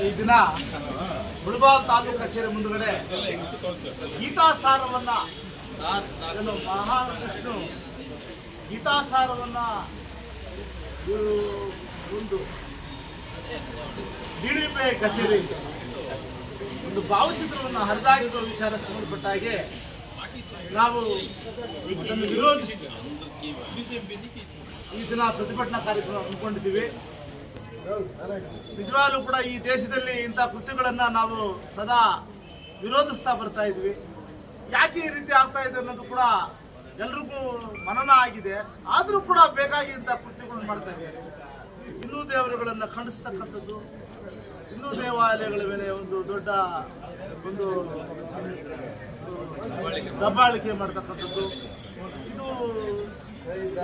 ಈ ದಿನ ಮುಳಬಾಲ್ ತಾಲೂಕು ಕಚೇರಿ ಮುಂದುಗಡೆ ಗೀತಾಸಾರವನ್ನ ಮಹಾವಿಷ್ಣು ಗೀತಾಸಾರವನ್ನ ಒಂದು ಡಿಡಿಪಿ ಕಚೇರಿ ಒಂದು ಭಾವಚಿತ್ರವನ್ನು ಹರಿದಾಗಿರುವ ವಿಚಾರಕ್ಕೆ ಸಂಬಂಧಪಟ್ಟ ಹಾಗೆ ನಾವು ಅದನ್ನು ವಿರೋಧಿಸಿ ಈ ದಿನ ಪ್ರತಿಭಟನಾ ಕಾರ್ಯಕ್ರಮ ಹಮ್ಮಿಕೊಂಡಿದ್ದೀವಿ. ನಿಜವಾಗ್ಲೂ ಕೂಡ ಈ ದೇಶದಲ್ಲಿ ಇಂಥ ಕೃತ್ಯಗಳನ್ನು ನಾವು ಸದಾ ವಿರೋಧಿಸ್ತಾ ಬರ್ತಾ ಇದ್ವಿ. ಯಾಕೆ ಈ ರೀತಿ ಆಗ್ತಾ ಇದೆ ಅನ್ನೋದು ಕೂಡ ಎಲ್ರಿಗೂ ಮನನ ಆಗಿದೆ. ಆದರೂ ಕೂಡ ಬೇಕಾಗಿ ಇಂಥ ಕೃತ್ಯಗಳನ್ನು ಮಾಡ್ತಾ ಇದ್ದಾರೆ. ಹಿಂದೂ ದೇವರುಗಳನ್ನು ಖಂಡಿಸ್ತಕ್ಕಂಥದ್ದು, ಹಿಂದೂ ದೇವಾಲಯಗಳ ಮೇಲೆ ಒಂದು ದೊಡ್ಡ ಒಂದು ದಬ್ಬಾಳಿಕೆ ಮಾಡ್ತಕ್ಕಂಥದ್ದು. ಇದು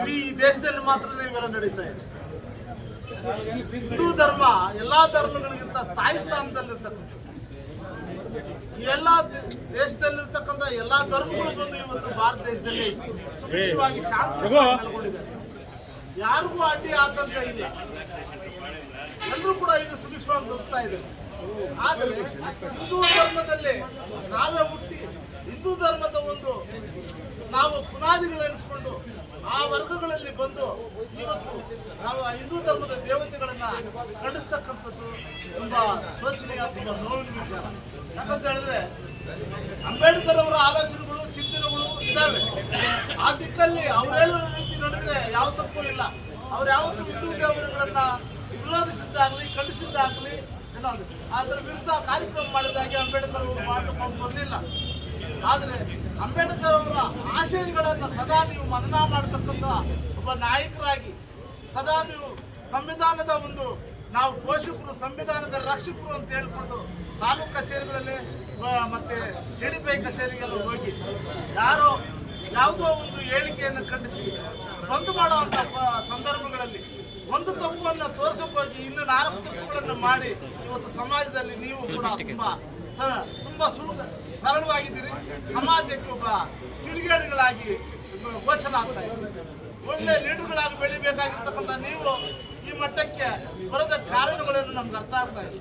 ಇಡೀ ದೇಶದಲ್ಲಿ ಮಾತ್ರ ಇವೆಲ್ಲ ನಡೀತಾ ಇದೆ. ಹಿಂದೂ ಧರ್ಮ ಎಲ್ಲಾ ಧರ್ಮಗಳಿಗಿಂತ ಸ್ಥಾಯಿ ಸ್ಥಾನದಲ್ಲಿರ್ತಕ್ಕಂಥ ಎಲ್ಲ ದೇಶದಲ್ಲಿರ್ತಕ್ಕಂಥ ಎಲ್ಲಾ ಧರ್ಮಗಳು ಬಂದು ಇವತ್ತು ಭಾರತ ದೇಶದಲ್ಲಿ ಸುಭಿಕ್ಷವಾಗಿ ಶಾಂತಿ ಯಾರಿಗೂ ಅಡ್ಡಿ ಆತಂಕ ಇಲ್ಲ. ಎಲ್ಲರೂ ಕೂಡ ಇದು ಸುಭಿಕ್ಷವಾಗಿ ಬದುಕ್ತಾ ಇದ್ದಾರೆ. ಆದರೆ ಹಿಂದೂ ಧರ್ಮದಲ್ಲಿ ನಾವೇ ಹುಟ್ಟಿ ಹಿಂದೂ ಧರ್ಮದ ಒಂದು ನಾವು ಪುನಾದಿಗಳೆನಿಸ್ಕೊಂಡು ಆ ವರ್ಗಗಳಲ್ಲಿ ಬಂದು ಇವತ್ತು ನಾವು ಆ ಹಿಂದೂ ಧರ್ಮದ ದೇವತೆಗಳನ್ನ ಖಂಡಿಸ್ತಕ್ಕಂಥದ್ದು ತುಂಬಾ ಶೋಚನೀಯ ತುಂಬಾ ನೋವಿನ ವಿಚಾರ. ಯಾಕಂತ ಹೇಳಿದ್ರೆ ಅಂಬೇಡ್ಕರ್ ಅವರ ಆಲೋಚನೆಗಳು, ಚಿಂತನೆಗಳು ಇದಾವೆ ಆ ದಿಕ್ಕಲ್ಲಿ ಅವ್ರು ಹೇಳುವ ರೀತಿ ನಡೆದ್ರೆ ಯಾವ ತಪ್ಪು ಇಲ್ಲ. ಅವ್ರು ಯಾವತ್ತೂ ಹಿಂದೂ ದೇವರುಗಳನ್ನ ವಿರೋಧಿಸಿದ್ದಾಗ್ಲಿ, ಖಂಡಿಸಿದ್ದಾಗಲಿ ಅದರ ವಿರುದ್ಧ ಕಾರ್ಯಕ್ರಮ ಮಾಡಿದಾಗೆ ಅಂಬೇಡ್ಕರ್ ಅವರು ಮಾಡಿಕೊಂಡು ಬರಲಿಲ್ಲ. ಆದರೆ ಅಂಬೇಡ್ಕರ್ ಅವರ ಆಶಯಗಳನ್ನು ಸದಾ ನೀವು ಮನನ ಮಾಡತಕ್ಕಂಥ ಒಬ್ಬ ನಾಯಕರಾಗಿ, ಸದಾ ನೀವು ಸಂವಿಧಾನದ ಒಂದು ನಾವು ಪೋಷಕರು, ಸಂವಿಧಾನದ ರಕ್ಷಕರು ಅಂತ ಹೇಳ್ಕೊಂಡು ತಾಲೂಕು ಕಚೇರಿಗಳಲ್ಲಿ ಮತ್ತೆ ಮತ್ತೆ ಸಿಡಿಪೈ ಕಚೇರಿಗೆಲ್ಲ ಹೋಗಿ ಯಾರೋ ಯಾವುದೋ ಒಂದು ಹೇಳಿಕೆಯನ್ನು ಖಂಡಿಸಿ ಬಂದು ಮಾಡುವಂತ ಸಂದರ್ಭಗಳಲ್ಲಿ ಒಂದು ತಪ್ಪನ್ನು ತೋರ್ಸಕ್ ಹೋಗಿ ಇನ್ನು ನಾಲ್ಕು ತಪ್ಪುಗಳನ್ನು ಮಾಡಿ ಇವತ್ತು ಸಮಾಜದಲ್ಲಿ ನೀವು ಕೂಡ ತುಂಬಾ ತುಂಬಾ ಸರಳವಾಗಿದ್ದೀರಿ. ಸಮಾಜಕ್ಕೆ ಒಬ್ಬ ಕಿಡಿಗೇಡಿಗಳಾಗಿ ಗೋಚರ ಆಗ್ತಾ ಇದ್ದೀರಿ ಒಳ್ಳೆ ಲೀಡರ್ಗಳಾಗಿ ಬೆಳಿಬೇಕಾಗಿರ್ತಕ್ಕಂಥ ನೀವು ಈ ಮಟ್ಟಕ್ಕೆ ಬರದ ಕಾರಣಗಳನ್ನು ನಮ್ಗೆ ಅರ್ಥ ಆಗ್ತಾ ಇದೆ.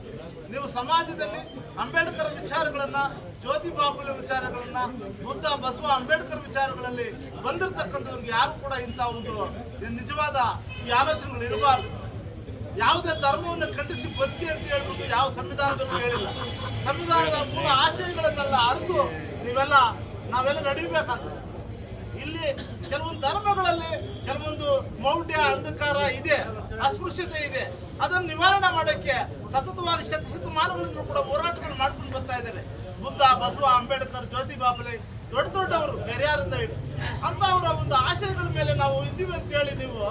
ನೀವು ಸಮಾಜದಲ್ಲಿ ಅಂಬೇಡ್ಕರ್ ವಿಚಾರಗಳನ್ನ, ಜ್ಯೋತಿ ಬಾಬುಲ ವಿಚಾರಗಳನ್ನ, ಬುದ್ಧ ಬಸವ ಅಂಬೇಡ್ಕರ್ ವಿಚಾರಗಳಲ್ಲಿ ಬಂದಿರತಕ್ಕಂಥವ್ರಿಗೆ ಯಾರು ಕೂಡ ಇಂಥ ಒಂದು ನಿಜವಾದ ಈ ಆಲೋಚನೆಗಳು ಇರಬಾರ್ದು. ಯಾವುದೇ ಧರ್ಮವನ್ನು ಖಂಡಿಸಿ ಬದುಕಿ ಅಂತ ಹೇಳ್ಬಿಟ್ಟು ಯಾವ ಸಂವಿಧಾನದಲ್ಲೂ ಹೇಳಿಲ್ಲ. ಸಂವಿಧಾನದ ಮೂಲ ಆಶಯಗಳನ್ನೆಲ್ಲ ಅರಿತು ನೀವೆಲ್ಲ, ನಾವೆಲ್ಲ ನಡೀಬೇಕಾಗ್ತದೆ. ಇಲ್ಲಿ ಕೆಲವೊಂದು ಧರ್ಮಗಳಲ್ಲಿ ಕೆಲವೊಂದು ಮೌಢ್ಯ, ಅಂಧಕಾರ ಇದೆ, ಅಸ್ಪೃಶ್ಯತೆ ಇದೆ. ಅದನ್ನು ನಿವಾರಣೆ ಮಾಡೋಕ್ಕೆ ಸತತವಾಗಿ ಶತಶತಮಾನಗಳಿಂದ ಕೂಡ ಹೋರಾಟಗಳು ಮಾಡ್ಕೊಂಡು ಬರ್ತಾ ಇದ್ದಾರೆ ಬುದ್ಧ, ಬಸವ, ಅಂಬೇಡ್ಕರ್, ಜ್ಯೋತಿ ಬಾಪಲೆ ದೊಡ್ಡ ದೊಡ್ಡವರು ಪೆರಿಯಾರಿಂದ ಹಿಡಿದು ಅಂತವರ ಒಂದು ಆಶಯಗಳ ಮೇಲೆ ನಾವು ಇದ್ದೀವಿ ಅಂತ ಹೇಳಿ ನೀವು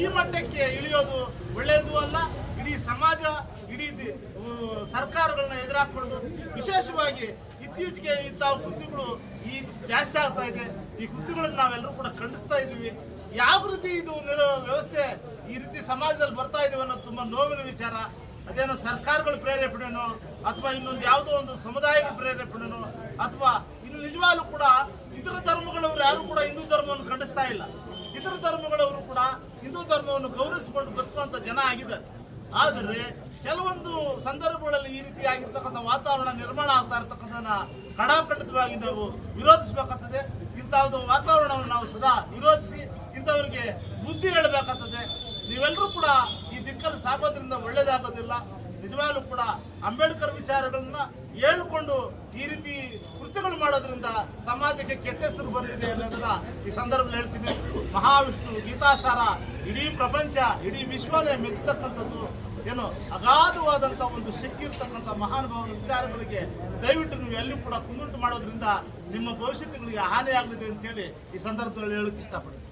ಈ ಮಟ್ಟಕ್ಕೆ ಇಳಿಯೋದು ಒಳ್ಳೆಯದು ಅಲ್ಲ. ಇಡೀ ಸಮಾಜ ಇಡೀ ಸರ್ಕಾರಗಳನ್ನ ಎದುರಾಕೊಂಡು ವಿಶೇಷವಾಗಿ ಇತ್ತೀಚೆಗೆ ಇಂತಹ ಕೃತ್ಯಗಳು ಈ ಜಾಸ್ತಿ ಆಗ್ತಾ ಇದೆ. ಈ ಕೃತ್ಯಗಳನ್ನು ನಾವೆಲ್ಲರೂ ಕೂಡ ಖಂಡಿಸ್ತಾ ಇದ್ದೀವಿ. ಯಾವ ರೀತಿ ಇದು ನಿರೋ ವ್ಯವಸ್ಥೆ ಈ ರೀತಿ ಸಮಾಜದಲ್ಲಿ ಬರ್ತಾ ಇದೀವಿ ಅನ್ನೋದು ತುಂಬಾ ನೋವಿನ ವಿಚಾರ. ಅದೇನೋ ಸರ್ಕಾರಗಳ ಪ್ರೇರೇಪಣೆನೋ ಅಥವಾ ಇನ್ನೊಂದು ಯಾವುದೋ ಒಂದು ಸಮುದಾಯಗಳ ಪ್ರೇರೇಪಣೆನೋ ಅಥವಾ ಇನ್ನು ನಿಜವಾಗ್ಲೂ ಕೂಡ ಇತರ ಧರ್ಮಗಳವರು ಯಾರು ಕೂಡ ಹಿಂದೂ ಧರ್ಮವನ್ನು ಖಂಡಿಸ್ತಾ ಇಲ್ಲ. ಇತರ ಧರ್ಮಗಳವರು ಕೂಡ ಹಿಂದೂ ಧರ್ಮವನ್ನು ಗೌರವಿಸಿಕೊಂಡು ಬದುಕುವಂತ ಜನ ಆಗಿದ್ದಾರೆ. ಆದರೆ ಕೆಲವೊಂದು ಸಂದರ್ಭಗಳಲ್ಲಿ ಈ ರೀತಿ ಆಗಿರ್ತಕ್ಕಂಥ ವಾತಾವರಣ ನಿರ್ಮಾಣ ಆಗ್ತಾ ಇರ್ತಕ್ಕಂಥದ್ದನ್ನ ಕಡಾಖಂಡಿತವಾಗಿ ನಾವು ವಿರೋಧಿಸಬೇಕಾಗ್ತದೆ. ಒಂದು ವಾತಾವರಣವನ್ನು ನಾವು ಸದಾ ವಿರೋಧಿಸಿ ಇಂಥವರಿಗೆ ಬುದ್ಧಿ ಹೇಳಬೇಕಾಗ್ತದೆ. ನೀವೆಲ್ಲರೂ ಕೂಡ ಈ ದಿಕ್ಕಲ್ಲಿ ಸಾಗೋದ್ರಿಂದ ಒಳ್ಳೇದಾಗೋದಿಲ್ಲ. ನಿಜವಾಗ್ಲೂ ಕೂಡ ಅಂಬೇಡ್ಕರ್ ವಿಚಾರಗಳನ್ನ ಹೇಳ್ಕೊಂಡು ಈ ರೀತಿ ಕೃತ್ಯಗಳು ಮಾಡೋದ್ರಿಂದ ಸಮಾಜಕ್ಕೆ ಕೆಟ್ಟ ಹೆಸರು ಬಂದಿದೆ ಅನ್ನೋದನ್ನ ಈ ಸಂದರ್ಭದಲ್ಲಿ ಹೇಳ್ತೀನಿ. ಮಹಾವಿಷ್ಣು ಗೀತಾಸಾರ, ಇಡೀ ಪ್ರಪಂಚ, ಇಡೀ ವಿಶ್ವನೇ ಮೆಚ್ಚತಕ್ಕಂಥದ್ದು ಏನು ಅಗಾಧವಾದಂಥ ಒಂದು ಶಕ್ತಿ ಇರ್ತಕ್ಕಂಥ ಮಹಾನುಭಾವನ ವಿಚಾರಗಳಿಗೆ ದಯವಿಟ್ಟು ನೀವು ಎಲ್ಲಿ ಕೂಡ ಕುಂದುಂಟು ಮಾಡೋದ್ರಿಂದ ನಿಮ್ಮ ಭವಿಷ್ಯಗಳಿಗೆ ಹಾನಿಯಾಗಲಿದೆ ಅಂತೇಳಿ ಈ ಸಂದರ್ಭದಲ್ಲಿ ಹೇಳೋಕೆ ಇಷ್ಟಪಡ್ತೀನಿ.